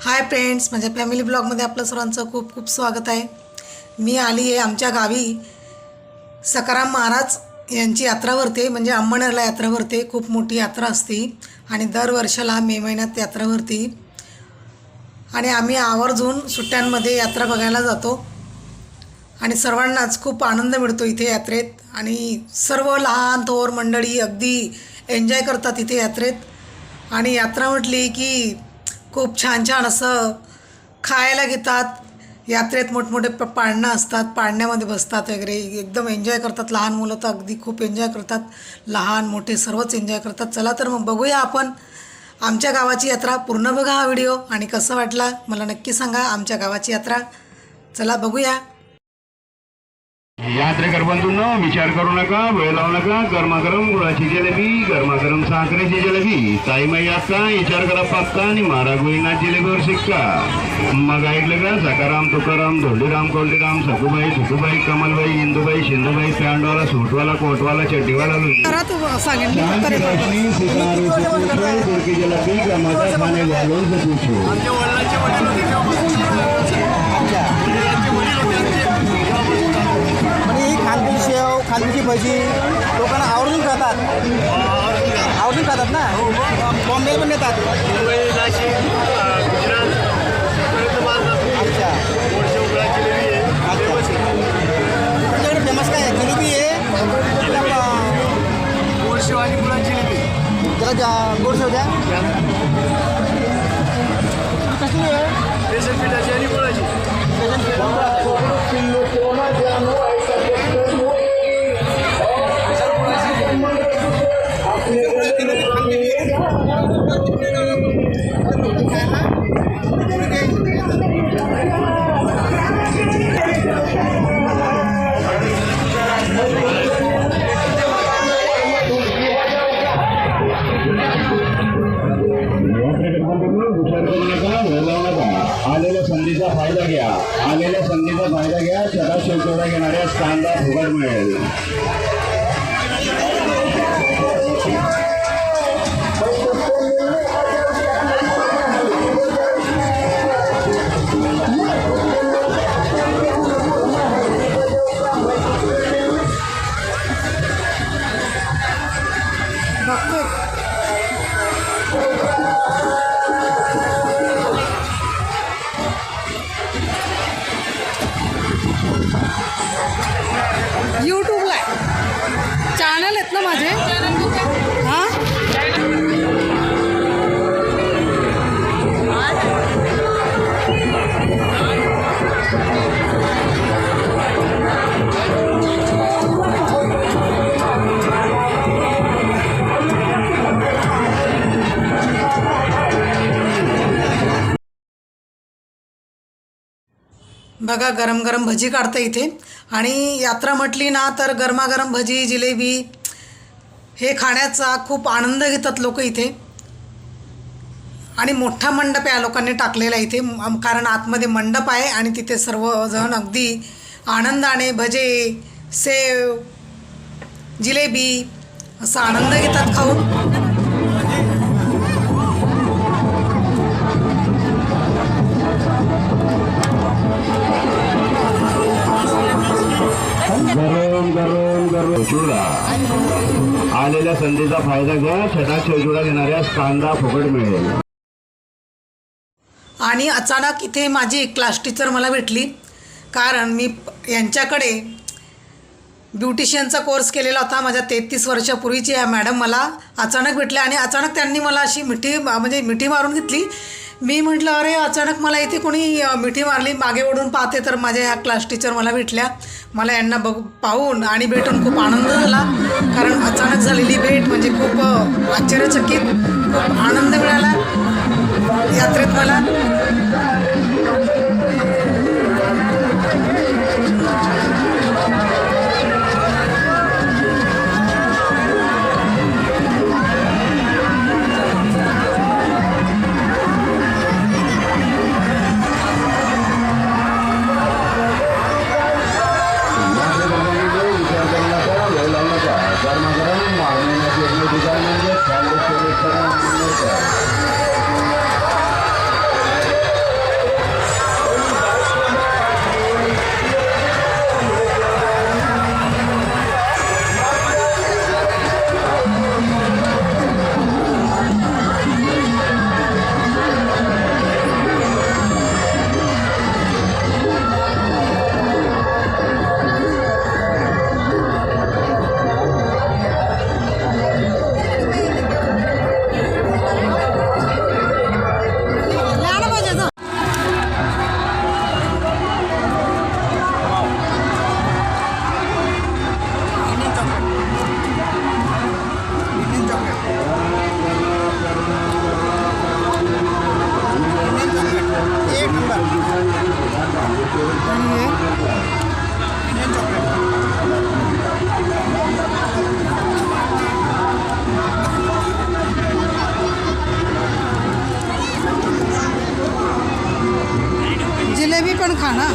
Hi friends माझ्या family ब्लॉगमध्ये आपलं सर्वांचं खूप खूप स्वागत आहे. मी आली आहे आमच्या गावी. सकाराम महाराज यांची यात्रा भरते म्हणजे अंबणरला यात्रा भरते खूप मोठी यात्रा असते आणि दर वर्षाला मे महिन्यात यात्रा भरते आणि आम्ही आवर्जून सुट्ट्यांमध्ये यात्रा बघायला जातो. आणि सर्वांनाच खूप आनंद मिळतो इथे यात्रेत. आणि सर्व लहान थोर मंडळी अगदी एन्जॉय करतात इथे यात्रेत. आणि यात्रा म्हटली की खूप छान छान असं खायला घेतात. यात्रेत मोठमोठे प पाळणं असतात पाळण्यामध्ये बसतात वगैरे. एकदम एन्जॉय करतात. लहान मुलं तर अगदी खूप एन्जॉय करतात. लहान मोठे सर्वच एन्जॉय करतात. चला तर मग बघूया आपण आमच्या गावाची यात्रा. पूर्ण बघा हा व्हिडिओ. आणि कसं वाटला मला नक्की सांगा आमच्या गावाची यात्रा. चला बघूया. यात्रेकर बंधूंनो विचार करू नका वेळ लावू नका. गरमागरम गुळाची जलेबी गरमागरम साखरेची जलेबी. ताईमाई अक्का विचार करा पक्का आणि मारा गोईना जिलेबीवर शिक्का. मग ऐकलं का? सकाराम तुकाराम धोंडीराम कोल्डीराम सखुबाई सुखुबाई कमलबाई इंदुबाई शिंदुबाई पॅन्डवाला सूटवाला कोटवाला चड्डीवाला लुंगी. खानपुरी भजी लोकांना आवर्जून खातात. आवर्जून खातात ना? बॉम्बे पण येतात अच्छा. तुमच्याकडे फेमस काय आहे? जिलेबी आहे. त्याला जा- गोड शेव द्या कसली आहे बेसन पीठ. फायदा घ्या. आलेल्या संधीचा फायदा घ्या. सदा शेवटोडा घेणाऱ्या स्थानला फुगड मिळेल. बघा गरम गरम भजी काढतं इथे. आणि यात्रा म्हटली ना तर गरमागरम भजी जिलेबी हे खाण्याचा खूप आनंद घेतात लोक इथे. आणि मोठा मंडप या लोकांनी टाकलेला इथे. कारण आतमध्ये मंडप आहे आणि तिथे सर्वजण अगदी आनंदाने भजे सेव जिलेबी असा आनंद घेतात खाऊन. गरम आलेल्या संधीचा फायदा घ्या छटा शेवचुडा घेणाऱ्या कांदा फुकट मिळेल. आणि अचानक इथे माझी क्लास टीचर मला भेटली. कारण मी यांच्याकडे ब्युटिशियनचा कोर्स केलेला होता माझ्या तेहतीस वर्षापूर्वीची. ह्या मॅडम मला अचानक भेटल्या आणि अचानक त्यांनी मला अशी मिठी म्हणजे मिठी मारून घेतली. मी म्हटलं अरे अचानक मला इथे कोणी मिठी मारली मागे ओढून पाहते. तर माझ्या ह्या क्लास टीचर मला भेटल्या. मला यांना बघ पाहून आणि भेटून खूप आनंद झाला. कारण अचानक झालेली भेट म्हणजे खूप आश्चर्यचकित खूप आनंद मिळाला यात्रेत मला. जिलेबी पण खा ना.